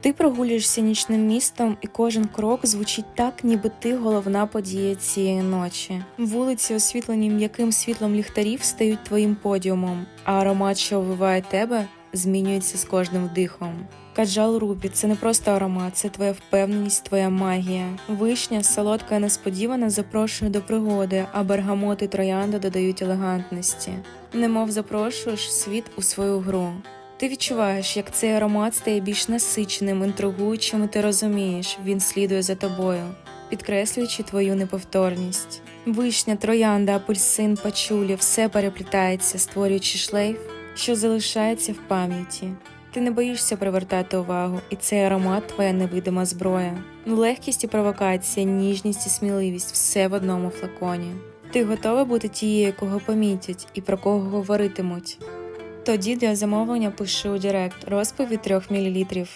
Ти прогулюєшся нічним містом, і кожен крок звучить так, ніби ти головна подія цієї ночі. Вулиці, освітлені м'яким світлом ліхтарів, стають твоїм подіумом, а аромат, що вививає тебе, змінюється з кожним вдихом. Каджал Рубі це не просто аромат, це твоя впевненість, твоя магія. Вишня, солодка і несподівана, запрошує до пригоди, а бергамот і троянда додають елегантності. Немов запрошуєш світ у свою гру. Ти відчуваєш, як цей аромат стає більш насиченим, інтригуючим, і ти розумієш, він слідує за тобою, підкреслюючи твою неповторність. Вишня, троянда, апельсин, пачулі все переплітається, створюючи шлейф, що залишається в пам'яті. Ти не боїшся привертати увагу, і цей аромат твоя невидима зброя. Легкість і провокація, ніжність і сміливість все в одному флаконі. Ти готова бути тією, кого помітять і про кого говоритимуть. Тоді для замовлення пишу Директ розповідь від 3 мл.